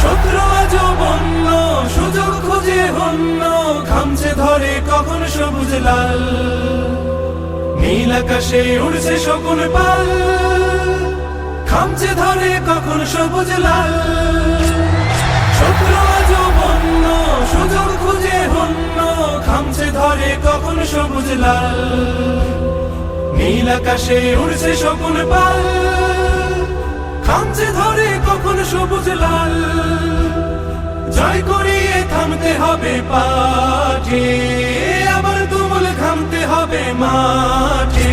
শত্রু আজ বন্য খুঁজে হন্য খামছে ধরে কখন সবুজ লাল। নীল আকাশে উড়ছে শকুন পাল খামছে ধরে কখন সবুজ লাল। শত্রু আজ বন্য খুঁজে হন্য খামছে ধরে কখন সবুজ লাল। নীল আকাশে উড়ছে শকুন পাল খামছে ধরে কখন সবুজ লাল। জয় করিয়ে থামতে হবে পাঠে, আবার তুমুল থামতে হবে মাঠে।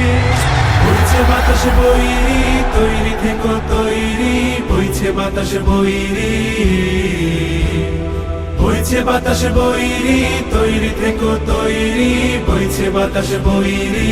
বইছে বাতাস বইরি তৈরি থেকো, তৈরি। বইছে বাতাস বইরি বইছে বাতাস বইরি তৈরি থেকো, তৈরি। বইছে বাতাস বইরি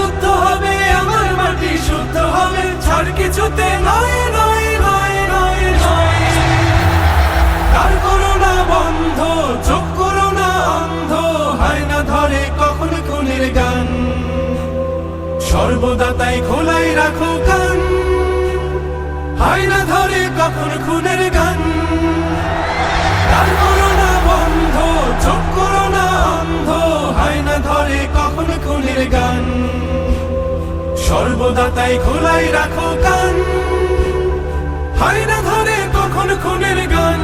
সর্বদা তাই খোলাই রাখো কান। হয় না ধরে কখন খুনের গান। তার করোনা বন্ধ, চোখ করোনা অন্ধ। হয় না ধরে কখন খুনের গান। সর্বদা খোলাই রাখো কান। হয় না ধরে কখন খুনের গান।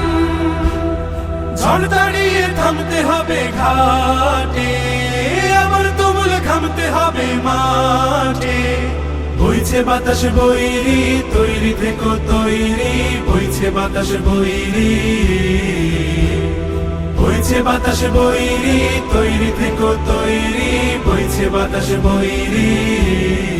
ঝড় দাঁড়িয়ে থামতে হবে ঘাটে। ঘামতে হবে মাঠে। বইছে বাতাস বইরি তৈরি থেকো তৈরি। বইছে বাতাস বইরি বইছে বাতাস বইরি তৈরি থেকো তৈরি। বইছে বাতাস বইরি